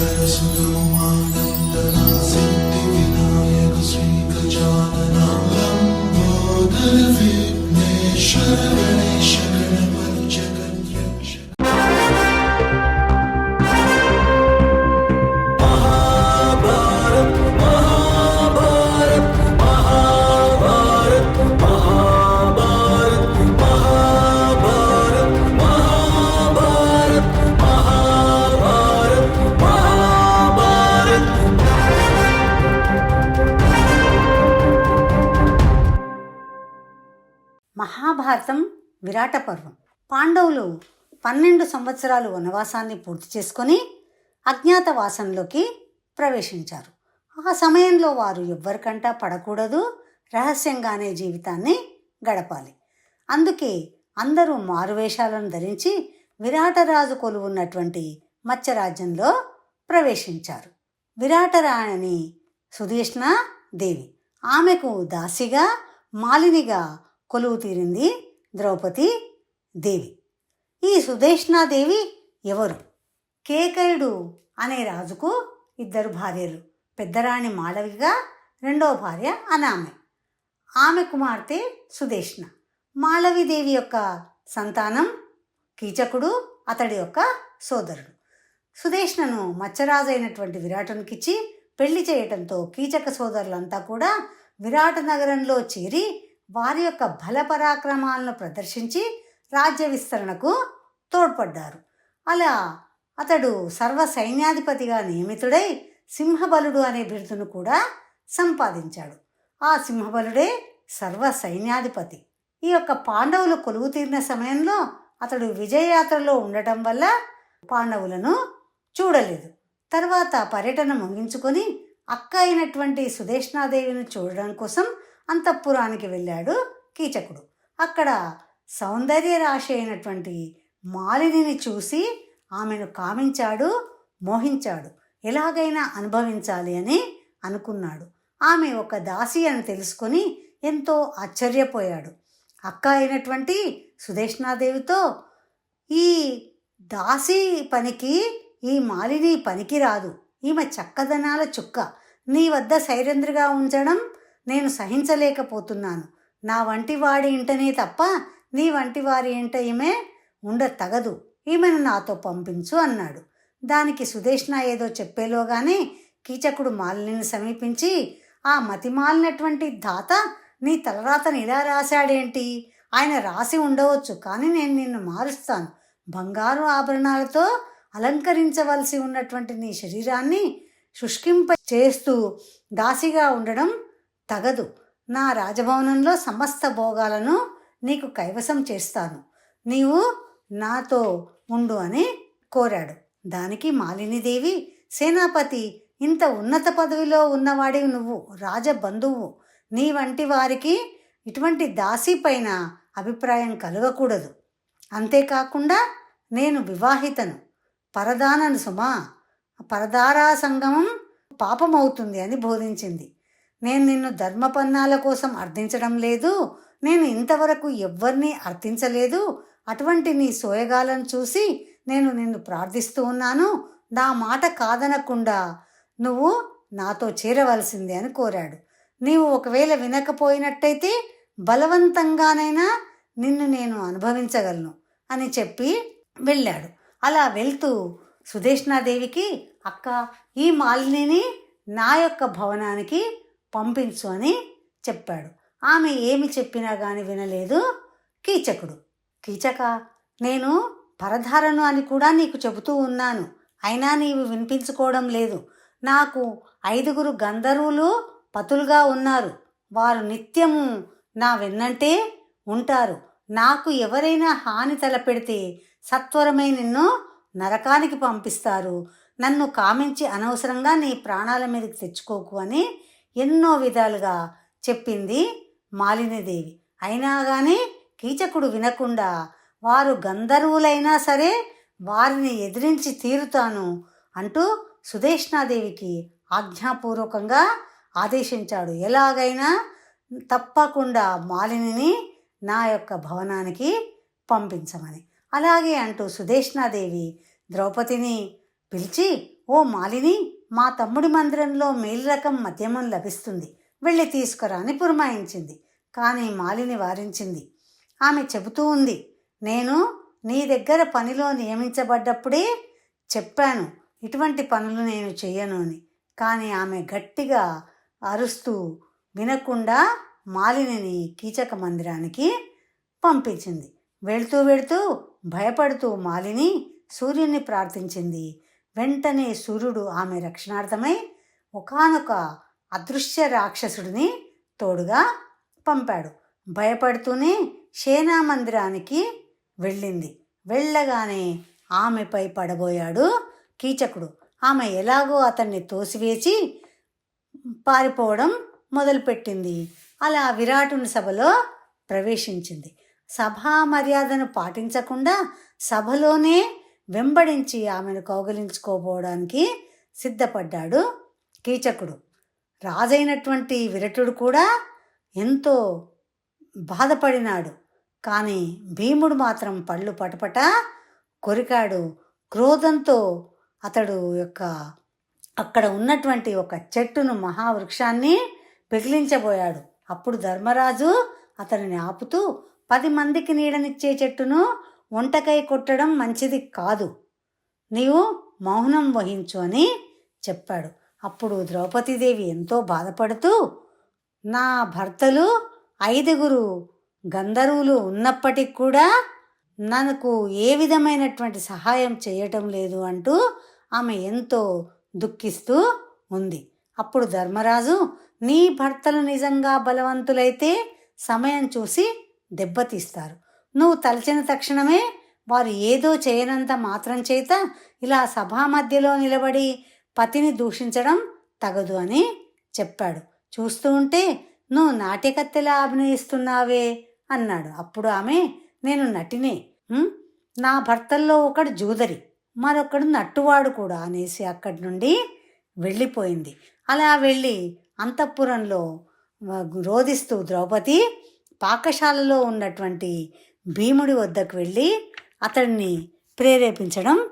మహాభారతం విరాట పర్వం పాండవులు పన్నెండు సంవత్సరాలు వనవాసాన్ని పూర్తి చేసుకొని అజ్ఞాతవాసంలోకి ప్రవేశించారు. ఆ సమయంలో వారు ఎవ్వరికంటా పడకూడదు రహస్యంగానే జీవితాన్ని గడపాలి. అందుకే అందరూ మారువేషాలను ధరించి విరాటరాజు కొలువున్నటువంటి మత్స్యరాజ్యంలో ప్రవేశించారు. విరాటరాణి సుధీష్ణ దేవి. ఆమెకు దాసిగా మాలినిగా కొలువు తీరింది ద్రౌపది దేవి. ఈ సుదేష్ణాదేవి ఎవరు? కేకయుడు అనే రాజుకు ఇద్దరు భార్యలు పెద్దరాణి మాళవిగా రెండవ భార్య అనామె. ఆమె కుమార్తె సుదేష్ణ మాళవిదేవి యొక్క సంతానం కీచకుడు అతడి యొక్క సోదరుడు. సుదేష్ణను మత్స్యరాజు అయినటువంటి విరాటునికిచ్చి పెళ్ళి చేయటంతో కీచక సోదరులంతా కూడా విరాట నగరంలో చేరి వారి యొక్క బలపరాక్రమాలను ప్రదర్శించి రాజ్య విస్తరణకు తోడ్పడ్డారు. అలా అతడు సర్వ సైన్యాధిపతిగా నియమితుడై సింహబలుడు అనే బిరుదును కూడా సంపాదించాడు. ఆ సింహబలుడే సర్వ సైన్యాధిపతి. ఈ యొక్క పాండవులు కొలువు తీరిన సమయంలో అతడు విజయయాత్రలో ఉండటం వల్ల పాండవులను చూడలేదు. తర్వాత పర్యటన ముగించుకొని అక్క అయినటువంటి సుదేష్ణాదేవిని చూడడం కోసం అంతఃపురానికి వెళ్ళాడు కీచకుడు. అక్కడ సౌందర్య రాశి అయినటువంటి మాలినిని చూసి ఆమెను కామించాడు మోహించాడు. ఎలాగైనా అనుభవించాలి అని అనుకున్నాడు. ఆమె ఒక దాసి అని తెలుసుకొని ఎంతో ఆశ్చర్యపోయాడు. అక్క అయినటువంటి సుదేష్ణాదేవితో ఈ దాసి పనికి ఈ మాలిని పనికి రాదు ఈమె చక్కదనాల చుక్క. నీ వద్ద సైరంధ్రిగా ఉంచడం నేను సహించలేకపోతున్నాను. నా వంటి వాడి ఇంటనే తప్ప నీ వంటి వారి ఇంట ఈమె ఉండ తగదు. ఈమెను నాతో పంపించు అన్నాడు. దానికి సుదేష్ణ ఏదో చెప్పేలోగానే కీచకుడు మాలిని సమీపించి ఆ మతిమాలినటువంటి దాత నీ తలరాతను ఇలా రాశాడేంటి? ఆయన రాసి ఉండవచ్చు కానీ నేను నిన్ను మారుస్తాను. బంగారు ఆభరణాలతో అలంకరించవలసి ఉన్నటువంటి నీ శరీరాన్ని శుష్కింప చేస్తూ దాసిగా ఉండడం తగదు. నా రాజభవనంలో సమస్త భోగాలను నీకు కైవసం చేస్తాను. నీవు నాతో ఉండు అని కోరాడు. దానికి మాలినీదేవి సేనాపతి ఇంత ఉన్నత పదవిలో ఉన్నవాడివి నువ్వు రాజబంధువు. నీ వంటి వారికి ఇటువంటి దాసి పైన అభిప్రాయం కలగకూడదు. అంతేకాకుండా నేను వివాహితను. పరదానను సుమా. పరదారా సంగమం పాపమవుతుంది అని బోధించింది. నేను నిన్ను ధర్మపన్నాల కోసం అర్థించడం లేదు. నేను ఇంతవరకు ఎవ్వరినీ అర్థించలేదు. అటువంటి నీ సోయగాలను చూసి నేను నిన్ను ప్రార్థిస్తూ ఉన్నాను. నా మాట కాదనకుండా నువ్వు నాతో చేరవలసిందే అని కోరాడు. నీవు ఒకవేళ వినకపోయినట్టయితే బలవంతంగానైనా నిన్ను నేను అనుభవించగలను అని చెప్పి వెళ్ళాడు. అలా వెళ్తూ సుదేష్ణాదేవికి అక్క ఈ మాలినిని నా యొక్క భవనానికి పంపించు అని చెప్పాడు. ఆమె ఏమి చెప్పినా కానీ వినలేదు. కీచకుడు కీచక నేను పరధారను అని కూడా నీకు చెబుతూ ఉన్నాను. అయినా నీవు వినిపించుకోవడం లేదు. నాకు ఐదుగురు గంధర్వులు పతులుగా ఉన్నారు. వారు నిత్యము నా వెన్నంటే ఉంటారు. నాకు ఎవరైనా హాని తలపెడితే సత్వరమై నిన్ను నరకానికి పంపిస్తారు. నన్ను కామించి అనవసరంగా నీ ప్రాణాల మీదకి తెచ్చుకోకు అని ఎన్నో విధాలుగా చెప్పింది మాలినీదేవి. అయినా కానీ కీచకుడు వినకుండా వారు గంధర్వులైనా సరే వారిని ఎదిరించి తీరుతాను అంటూ సుదేష్ణాదేవికి ఆజ్ఞాపూర్వకంగా ఆదేశించాడు. ఎలాగైనా తప్పకుండా మాలినిని నా యొక్క భవనానికి పంపించమని. అలాగే అంటూ సుదేష్ణాదేవి ద్రౌపదిని పిలిచి ఓ మాలిని మా తమ్ముడి మందిరంలో మేలు రకం మద్యమం లభిస్తుంది. వెళ్ళి తీసుకురా అని పురమాయించింది. కానీ మాలిని వారించింది. ఆమె చెబుతూ ఉంది నేను నీ దగ్గర పనిలో నియమించబడ్డప్పుడే చెప్పాను ఇటువంటి పనులు నేను చెయ్యను అని. కానీ ఆమె గట్టిగా అరుస్తూ వినకుండా మాలినిని కీచక మందిరానికి పంపించింది. వెళ్తూ వెళుతూ భయపడుతూ మాలిని సూర్యుని ప్రార్థించింది. వెంటనే సూర్యుడు ఆమె రక్షణార్థమై ఒకానొక అదృశ్య రాక్షసుడిని తోడుగా పంపాడు. భయపడుతూనే సేనా మందిరానికి వెళ్ళింది. వెళ్ళగానే ఆమెపై పడబోయాడు కీచకుడు. ఆమె ఎలాగో అతన్ని తోసివేసి పారిపోవడం మొదలుపెట్టింది. అలా విరాటుని సభలో ప్రవేశించింది. సభా మర్యాదను పాటించకుండా సభలోనే వెంబడించి ఆమెను కౌగలించుకోపోవడానికి సిద్ధపడ్డాడు కీచకుడు. రాజైనటువంటి విరటుడు కూడా ఎంతో బాధపడినాడు. కానీ భీముడు మాత్రం పళ్ళు పటపట కొరికాడు. క్రోధంతో అతడు యొక్క అక్కడ ఉన్నటువంటి ఒక చెట్టును మహావృక్షాన్ని పెగిలించబోయాడు. అప్పుడు ధర్మరాజు అతనిని ఆపుతూ పది మందికి నీడనిచ్చే చెట్టును వంటకై కొట్టడం మంచిది కాదు. నీవు మౌనం వహించు అని చెప్పాడు. అప్పుడు ద్రౌపదీదేవి ఎంతో బాధపడుతూ నా భర్తలు ఐదుగురు గంధర్వులు ఉన్నప్పటికి కూడా నాకు ఏ విధమైనటువంటి సహాయం చేయటం లేదు అంటూ ఆమె ఎంతో దుఃఖిస్తూ ఉంది. అప్పుడు ధర్మరాజు నీ భర్తలు నిజంగా బలవంతులైతే సమయం చూసి దెబ్బతీస్తారు. నువ్వు తలచిన తక్షణమే వారు ఏదో చేయనంత మాత్రం చేత ఇలా సభా మధ్యలో నిలబడి పతిని దూషించడం తగదు అని చెప్పాడు. చూస్తూ ఉంటే నువ్వు నాట్యకత్తెలా అభినయిస్తున్నావే అన్నాడు. అప్పుడు ఆమె నేను నటినే. నా భర్తల్లో ఒకడు జూదరి మరొకడు నట్టువాడు కూడా అనేసి అక్కడి నుండి వెళ్ళిపోయింది. అలా వెళ్ళి అంతఃపురంలో రోధిస్తూ ద్రౌపది పాకశాలలో ఉన్నటువంటి భీముడి వద్దకు వెళ్ళి అతడిని ప్రేరేపించడం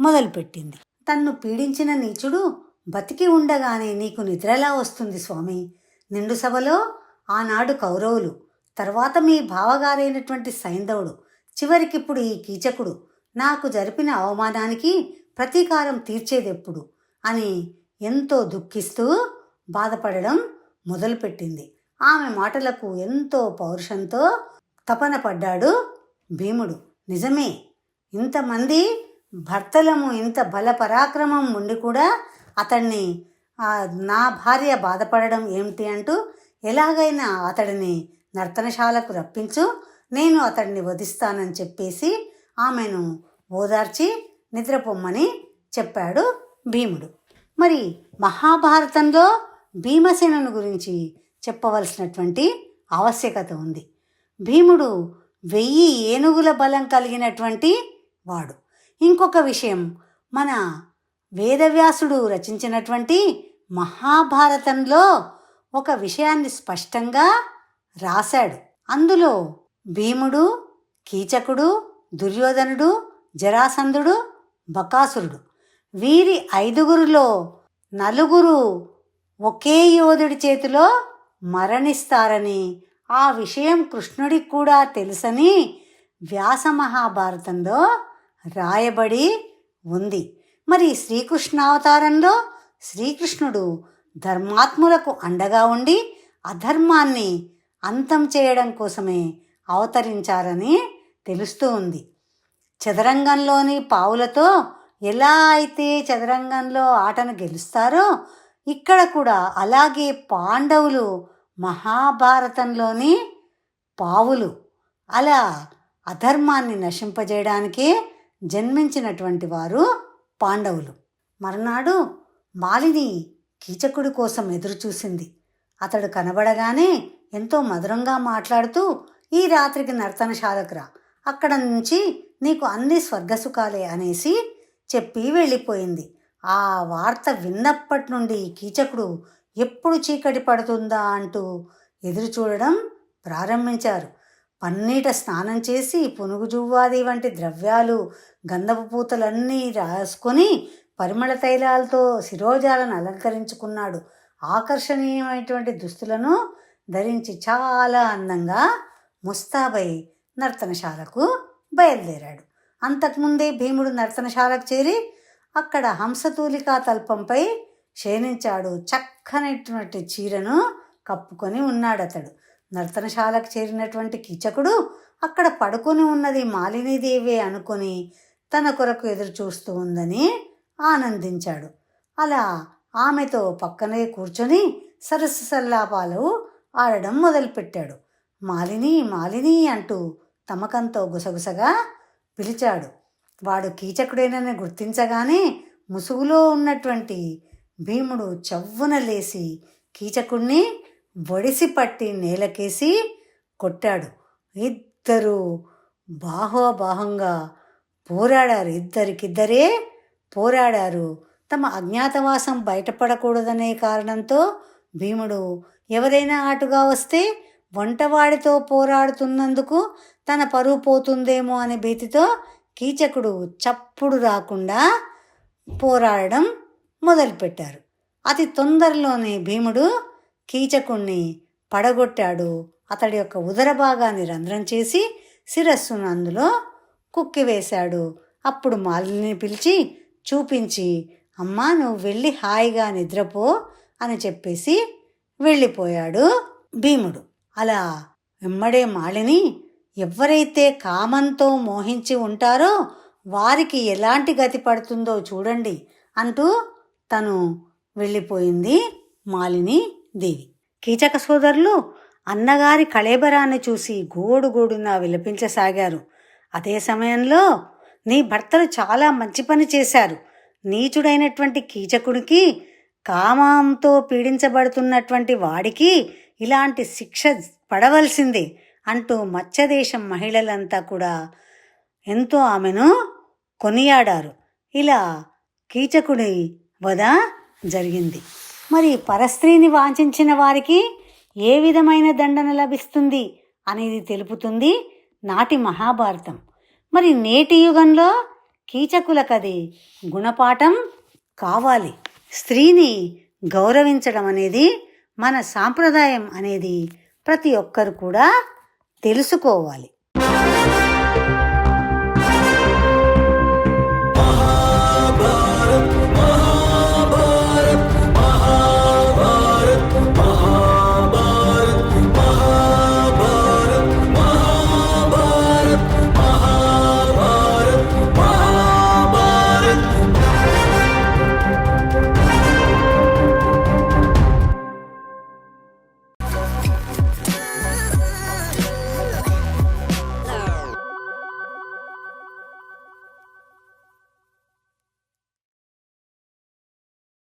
మొదలుపెట్టింది. తన్ను పీడించిన నీచుడు బతికి ఉండగానే నీకు నిద్రలా వస్తుంది స్వామి. నిండు సభలో ఆనాడు కౌరవులు తర్వాత మీ భావగారైనటువంటి సైంధవుడు చివరికిప్పుడు ఈ కీచకుడు నాకు జరిపిన అవమానానికి ప్రతీకారం తీర్చేదెప్పుడు అని ఎంతో దుఃఖిస్తూ బాధపడడం మొదలుపెట్టింది. ఆమె మాటలకు ఎంతో పౌరుషంతో తపన పడ్డాడు భీముడు. నిజమే ఇంతమంది భర్తలము ఇంత బల పరాక్రమం ఉండి కూడా అతన్ని నా భార్య బాధపడడం ఏమిటి అంటూ ఎలాగైనా అతడిని నర్తనశాలకు రప్పించు నేను అతడిని వధిస్తానని చెప్పేసి ఆమెను ఓదార్చి నిద్రపొమ్మని చెప్పాడు భీముడు. మరి మహాభారతంలో భీమసేనుని గురించి చెప్పవలసినటువంటి ఆవశ్యకత ఉంది. భీముడు వెయ్యి ఏనుగుల బలం కలిగినటువంటి వాడు. ఇంకొక విషయం మన వేదవ్యాసుడు రచించినటువంటి మహాభారతంలో ఒక విషయాన్ని స్పష్టంగా రాశాడు. అందులో భీముడు కీచకుడు దుర్యోధనుడు జరాసంధుడు బకాసురుడు. వీరి ఐదుగురులో నలుగురు ఒకే యోధుడి చేతిలో మరణిస్తారని ఆ విషయం కృష్ణుడికి కూడా తెలుసని వ్యాస మహాభారతంలో రాయబడి ఉంది. మరి శ్రీకృష్ణావతారంలో శ్రీకృష్ణుడు ధర్మాత్ములకు అండగా ఉండి అధర్మాన్ని అంతం చేయడం కోసమే అవతరించారని తెలుస్తూ ఉంది. చదరంగంలోని పావులతో ఎలా అయితే చదరంగంలో ఆటను గెలుస్తారో ఇక్కడ కూడా అలాగే పాండవులు మహాభారతంలోని పావులు అలా అధర్మాన్ని నశింపజేయడానికే జన్మించినటువంటి వారు పాండవులు. మరునాడు మాలిని కీచకుడి కోసం ఎదురుచూసింది. అతడు కనబడగానే ఎంతో మధురంగా మాట్లాడుతూ ఈ రాత్రికి నర్తనశాలకు రా అక్కడ నుంచి నీకు అన్ని స్వర్గసుఖాలే అనేసి చెప్పి వెళ్ళిపోయింది. ఆ వార్త విన్నప్పటి నుండి కీచకుడు ఎప్పుడు చీకటి పడుతుందా అంటూ ఎదురు చూడడం ప్రారంభించారు. పన్నీట స్నానం చేసి పునుగు జువ్వాది వంటి ద్రవ్యాలు గంధపు పూతలన్నీ రాసుకొని పరిమళ తైలాలతో శిరోజాలను అలంకరించుకున్నాడు. ఆకర్షణీయమైనటువంటి దుస్తులను ధరించి చాలా అందంగా ముస్తాబై నర్తనశాలకు బయలుదేరాడు. అంతకుముందే భీముడు నర్తనశాలకు చేరి అక్కడ హంసతూలికా తల్పంపై శయనించాడు చక్కనటువంటి చీరను కప్పుకొని ఉన్నాడు అతడు నర్తనశాలకు చేరినటువంటి కీచకుడు అక్కడ పడుకొని ఉన్నది మాలినీదేవి అనుకొని తన కొరకు ఎదురు చూస్తూ ఉందని ఆనందించాడు. అలా ఆమెతో పక్కనే కూర్చొని సరస్సు సల్లాపాలు ఆడడం మొదలుపెట్టాడు. మాలిని మాలిని అంటూ తమకంతో గుసగుసగా పిలిచాడు. వాడు కీచకుడేనని గుర్తించగానే ముసుగులో ఉన్నటువంటి భీముడు చవ్వున లేచి కీచకుణ్ణి బొడిసి పట్టి నేలకేసి కొట్టాడు. ఇద్దరు బాహోబాహంగా పోరాడారు. ఇద్దరికిద్దరే పోరాడారు. తమ అజ్ఞాతవాసం బయటపడకూడదనే కారణంతో భీముడు ఎవరైనా ఆటుగా వస్తే వంటవాడితో పోరాడుతున్నందుకు తన పరువు పోతుందేమో అనే భీతితో కీచకుడు చప్పుడు రాకుండా పోరాడడం మొదలుపెట్టారు. అతి తొందరలోనే భీముడు కీచకుణ్ణి పడగొట్టాడు. అతడి యొక్క ఉదర భాగాన్ని రంధ్రం చేసి శిరస్సును అందులో కుక్కివేశాడు. అప్పుడు మాలిని పిలిచి చూపించి అమ్మా నువ్వు వెళ్ళి హాయిగా నిద్రపో అని చెప్పేసి వెళ్ళిపోయాడు భీముడు. అలా వెమ్మడే మాలిని ఎవరైతే కామంతో మోహించి ఉంటారో వారికి ఎలాంటి గతి పడుతుందో చూడండి అంటూ తను వెళ్ళిపోయింది మాలిని దేవి. కీచక సోదరులు అన్నగారి కళేబరాన్ని చూసి గోడు గోడున విలపించసాగారు. అదే సమయంలో నీ భర్తలు చాలా మంచి పని చేశారు. నీచుడైనటువంటి కీచకుడికి కామంతో పీడించబడుతున్నటువంటి వాడికి ఇలాంటి శిక్ష పడవలసిందే అంటూ మత్స్యదేశం మహిళలంతా కూడా ఎంతో ఆమెను కొనియాడారు. ఇలా కీచకుడి వధ జరిగింది. మరి పరస్త్రీని వాంఛించిన వారికి ఏ విధమైన దండన లభిస్తుంది అనేది తెలుపుతుంది నాటి మహాభారతం. మరి నేటి యుగంలో కీచకులకది గుణపాఠం కావాలి. స్త్రీని గౌరవించడం అనేది మన సాంప్రదాయం అనేది ప్రతి ఒక్కరు కూడా తెలుసుకోవాలి.